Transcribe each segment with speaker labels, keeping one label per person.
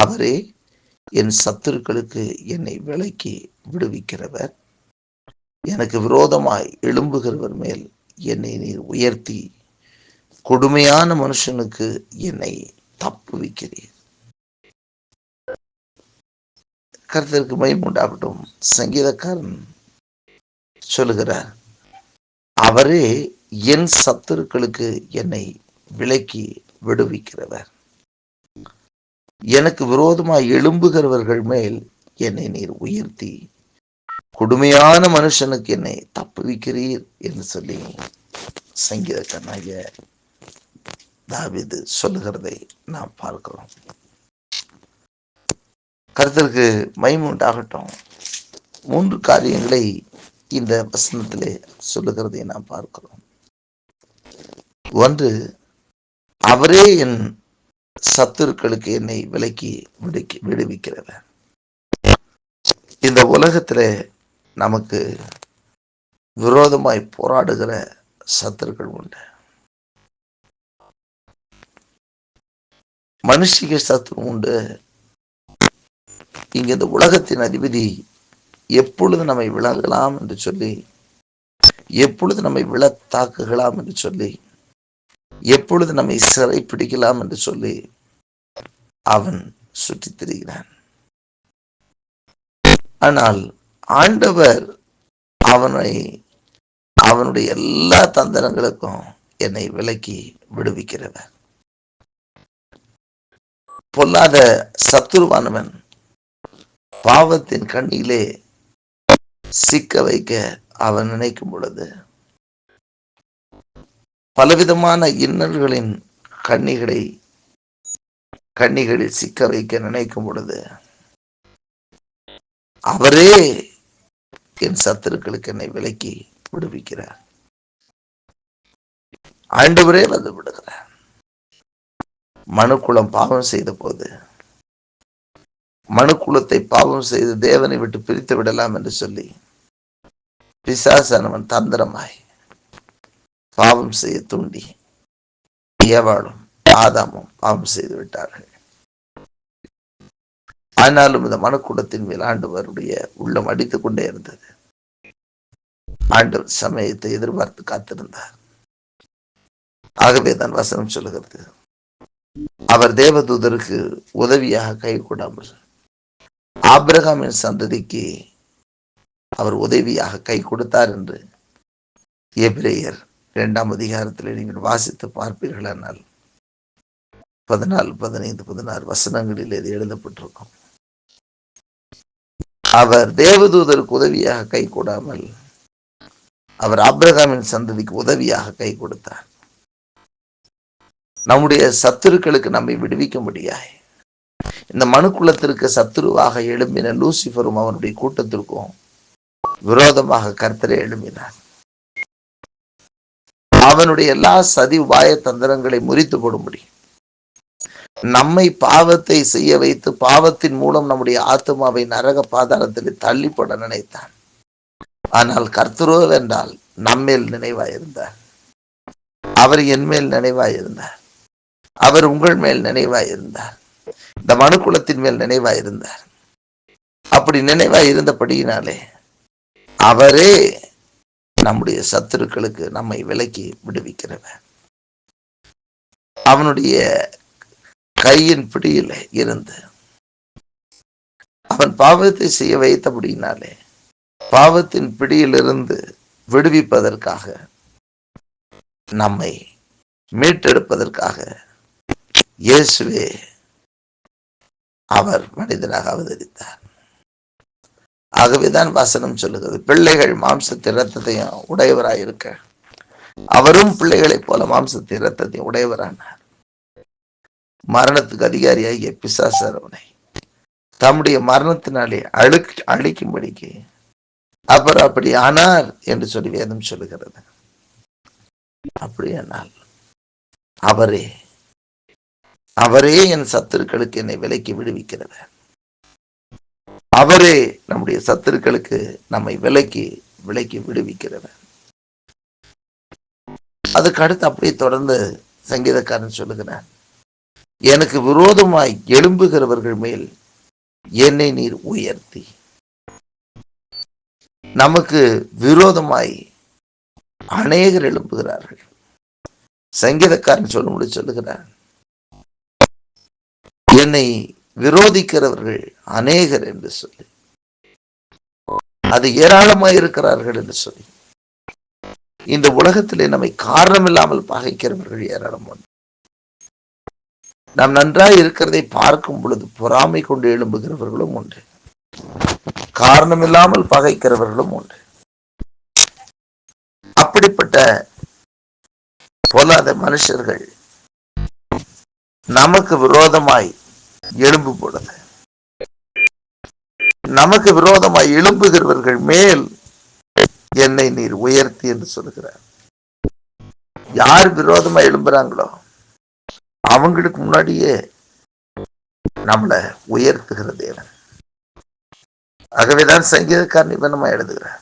Speaker 1: அவரே என் சத்துருக்களுக்கு என்னை விலக்கி விடுவிக்கிறவர். எனக்கு விரோதமாய் எழும்புகிறவர் மேல் என்னை நீர் உயர்த்தி கொடுமையான மனுஷனுக்கு என்னை தப்புவிக்கிறீர். கருத்திற்கு மைமுண்டாகட்டும் சங்கீதக்காரன் சொல்லுகிறார் அவரே என் சத்துருக்களுக்கு என்னை விலக்கி விடுவிக்கிறவர். எனக்கு விரோதமாய் எழும்புகிறவர்கள் மேல் என்னை நீர் உயர்த்தி. கொடுமையான மனுஷனுக்கு என்னை தப்புவிக்கிறீர் என்று சொல்லி சங்கீதக்காரனாகிய தாவிது சொல்லுகிறதை நாம் பார்க்கிறோம். கருத்திற்கு மைமுண்டாகட்டும் மூன்று காரியங்களை இந்த வசனத்திலே சொல்லுகிறதை நாம் பார்க்கிறோம். ஒன்று அவரே என் சத்துருக்களுக்கு என்னை விலக்கி விடுக்கி விடுவிக்கிறவர். இந்த உலகத்துல நமக்கு விரோதமாய் போராடுகிற சத்துருக்கள் உண்டு. மனுஷிக சத்துரு உண்டு. இங்க இந்த உலகத்தின் அதிபதி எப்பொழுது நம்மை விலகலாம் என்று சொல்லி எப்பொழுது நம்மை விழ தாக்குகலாம் என்று சொல்லி எப்பொழுது நம்மை சிறை பிடிக்கலாம் என்று சொல்லி அவன் சுற்றித் திரிகிறான். ஆனால் ஆண்டவர் அவனை அவனுடைய எல்லா தந்திரங்களுக்கும் என்னை விலக்கி விடுவிக்கிறவர். பொல்லாத சத்துருவானவன் பாவத்தின் கண்ணிலே சிக்க வைக்க அவன் நினைக்கும் பொழுது பலவிதமான இன்னல்களின் கண்ணிகளை கண்ணிகளில் சிக்க வைக்க நினைக்கும் பொழுது அவரே என் சத்துருக்களுக்கு என்னை விலக்கி விடுவிக்கிறார். ஆண்டவரே வந்து விடுகிறார். மனுக்குளம் பாவம் செய்த போது மனுக்குலத்தை பாவம் செய்து தேவனை விட்டு பிரித்து விடலாம் என்று சொல்லி பிசாசனவன் தந்திரமாய் பாவம் செய்ய தூண்டி ஏவாளும் ஆதாமும் பாவம் செய்து விட்டார்கள். ஆனாலும் இந்த மனக்கூடத்தின் மேல் ஆண்டவருடைய உள்ளம் அடித்துக் கொண்டே இருந்தது. ஆண்டவர் சமயத்தை எதிர்பார்த்து காத்திருந்தார். ஆகவே தான் வசனம் சொல்லுகிறது. அவர் தேவதூதருக்கு உதவியாக கை கூடாமல் ஆப்ரஹாமின் சந்ததிக்கு அவர் உதவியாக கை கொடுத்தார் என்று எபிரேயர் இரண்டாம் அதிகாரத்தில் நீங்கள் வாசித்து பார்ப்பீர்களானால் பதினாலு பதினைந்து பதினாறு வசனங்களில் இது எழுதப்பட்டிருக்கும். அவர் தேவதூதருக்கு உதவியாக கை கூடாமல் அவர் ஆபிரகாமின் சந்ததிக்கு உதவியாக கை கொடுத்தார். நம்முடைய சத்துருக்களுக்கு நம்மை விடுவிக்க முடியாது இந்த மனுக்குலத்திற்கு சத்துருவாக எழும்பின லூசிஃபரும் அவனுடைய கூட்டத்திற்கும் விரோதமாக கர்த்தரை எழும்பினார். அவனுடைய எல்லா சதி உபாய தந்திரங்களை முறித்து போடும்படி. நம்மை பாவத்தை செய்ய வைத்து பாவத்தின் மூலம் நம்முடைய ஆத்மாவை நரக பாதாளத்தில் தள்ளிப்பட நினைத்தான். ஆனால் கர்த்தரோ என்றால் நம்மேல் நினைவாயிருந்தார். அவர் என் மேல் நினைவாயிருந்தார். அவர் உங்கள் மேல் நினைவாயிருந்தார். இந்த மனுக்குலத்தின் மேல் நினைவாயிருந்தார். அப்படி நினைவாய் இருந்தபடியினாலே அவரே நம்முடைய சத்துருக்களுக்கு நம்மை விலக்கி விடுவிக்கிறவர் அவனுடைய கையின் பிடியில் இருந்து அவன் பாவத்தை செய்ய வைத்தபடினாலே பாவத்தின் பிடியிலிருந்து விடுவிப்பதற்காக நம்மை மீட்டெடுப்பதற்காக இயேசுவே அவர் மனிதனாக அவதரித்தார். ஆகவேதான் வசனம் சொல்லுகிறது. பிள்ளைகள் மாம்சத்தை இரத்தத்தையும் உடையவராய் இருக்க அவரும் பிள்ளைகளைப் போல மாம்சத்தை இரத்தத்தையும் உடையவரானார். மரணத்துக்கு அதிகாரியாகிய பிசாசர் அவனை தம்முடைய மரணத்தினாலே அழு அழிக்கும்படிக்கு அவர் அப்படி ஆனார் என்று சொல்லி வேதம் சொல்லுகிறது. அப்படியானால் அவரே அவரே என் சத்துருக்களுக்கு என்னை விலைக்கு விடுவிக்கிறவர். அவரே நம்முடைய சத்துருக்களுக்கு நம்மை விலைக்கு விலைக்கு விடுவிக்கிறவர். அதுக்கு அடுத்து அப்படியே தொடர்ந்து சங்கீதக்காரன் சொல்லுகிறார் எனக்கு விரோதமாய் எழும்புகிறவர்கள் மேல் என்னை நீர் உயர்த்தி. நமக்கு விரோதமாய் அநேகர் எழும்புகிறார்கள். சங்கீதக்காரன் சொல்லும்படி சொல்லுகிறார் என்னை விரோதிக்கிறவர்கள் அநேகர் என்று சொல்லி. அது ஏராளமாக இருக்கிறார்கள் என்று சொல்லி. இந்த உலகத்திலே நம்மை காரணமில்லாமல் பகைக்கிறவர்கள் ஏராளம் உண்டு. நாம் நன்றாய் இருக்கிறதை பார்க்கும் பொழுது பொறாமை கொண்டு எழும்புகிறவர்களும் உண்டு. காரணமில்லாமல் பகைக்கிறவர்களும் உண்டு. அப்படிப்பட்ட பொல்லாத மனுஷர்கள் நமக்கு விரோதமாய் எழும்பு பொழுது நமக்கு விரோதமாய் எழும்புகிறவர்கள் மேல் என்னை நீர் உயர்த்தி என்று சொல்கிறார். யார் விரோதமா எழும்புறாங்களோ அவங்களுக்கு முன்னாடியே நம்மளை உயர்த்துகிற தேவன். ஆகவேதான் சங்கீதக்காரன் நிபந்தமா எழுதுகிறார்.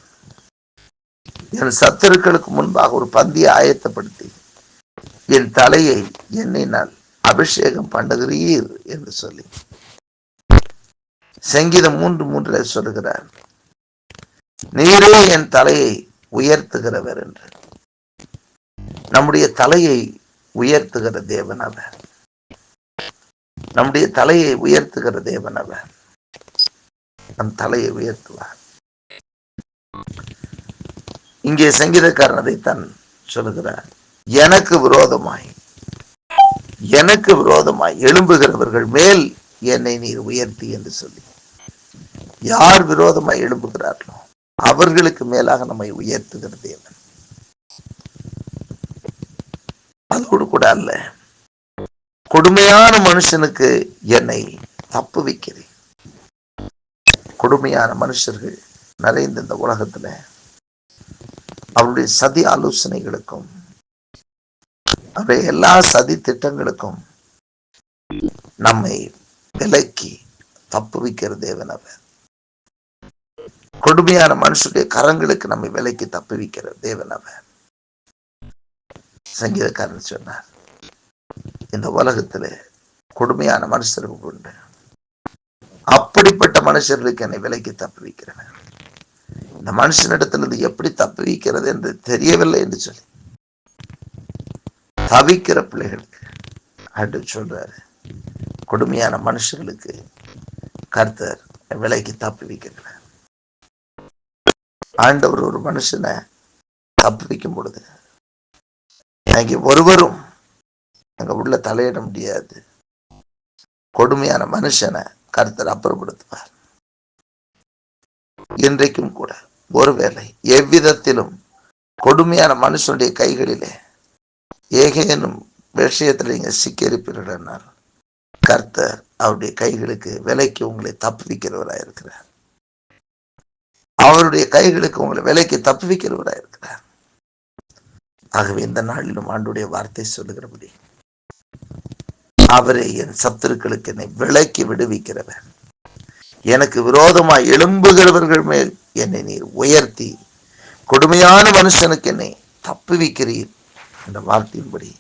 Speaker 1: என் சத்துருக்களுக்கு முன்பாக ஒரு பந்தியை ஆயத்தப்படுத்தி என் தலையை என்னை நான் அபிஷேகம் பண்ணுகிறீர் என்று சொல்லி. சங்கீதம் மூன்று மூன்றில் சொல்லுகிறார். நீரே என் தலையை உயர்த்துகிறவர் என்று. நம்முடைய தலையை உயர்த்துகிற தேவன் அவர். நம்முடைய தலையை உயர்த்துகிற தேவன் அவர். நம் தலையை உயர்த்துவார். இங்கே சங்கீதக்காரன் அதைத்தான் சொல்லுகிறார். எனக்கு விரோதமாய் எனக்கு விரோதமாய் எழும்புகிறவர்கள் மேல் என்னை நீர் உயர்த்தி என்று சொல்லி. யார் விரோதமாய் எழும்புகிறார்களோ அவர்களுக்கு மேலாக நம்மை உயர்த்துகிற தேவன். அதோடு கூட அல்ல கொடுமையான மனுஷனுக்கு என்னை தப்பு வைக்கிறேன். கொடுமையான மனுஷர்கள் நிறைந்த இந்த உலகத்துல அவருடைய சதி ஆலோசனைகளுக்கும் அவை எல்லா சதி திட்டங்களுக்கும் நம்மை விலக்கி தப்பு வைக்கிற தேவன் அவர். கொடுமையான மனுஷனுடைய கரங்களுக்கு நம்மை விலைக்கு தப்பு வைக்கிற தேவன் சங்கீதக்காரன் சொன்னார் இந்த உலகத்துல கொடுமையான மனுஷர்கள் உண்டு. அப்படிப்பட்ட மனுஷர்களுக்கு என்னை விலைக்கு தப்பு வைக்கிறவன் இந்த மனுஷனிடத்திலிருந்து எப்படி தப்பு வைக்கிறது என்று தெரியவில்லை என்று சொல்லி. தவிக்கிற பிள்ளைகளுக்கு அப்படின்னு சொல்றாரு. கொடுமையான மனுஷர்களுக்கு கர்த்தர் விலைக்கு தப்பு வைக்கிறார். ஆண்டவர் ஒரு மனுஷனை தப்பு வைக்கும் பொழுது அங்கே ஒருவரும் அங்க உள்ள தலையிட முடியாது. கொடுமையான மனுஷனை கருத்தர் அப்புறப்படுத்துவார். இன்றைக்கும் கூட ஒருவேளை எவ்விதத்திலும் கொடுமையான மனுஷனுடைய கைகளிலே ஏகேனும் விஷயத்தில் நீங்கள் சிக்கியிருப்பீர்கள் கர்த்தர் அவருடைய கைகளுக்கு விலைக்கு உங்களை தப்புவிக்கிறவராக இருக்கிறார் அவருடைய கைகளுக்கு உங்களை விலைக்கு தப்புவிக்கிறவராக இருக்கிறார் ஆகவே இந்த நாளிலும் ஆண்டுடைய வார்த்தை சொல்லுகிறபடி அவரை என் சத்துருக்களுக்கு என்னை விலக்கி விடுவிக்கிறவர். எனக்கு விரோதமாய் எழும்புகிறவர்கள் மேல் என்னை நீர் உயர்த்தி கொடுமையான மனுஷனுக்கு என்னை தப்புவிக்கிறீர். அந்த வார்த்தையின்படி.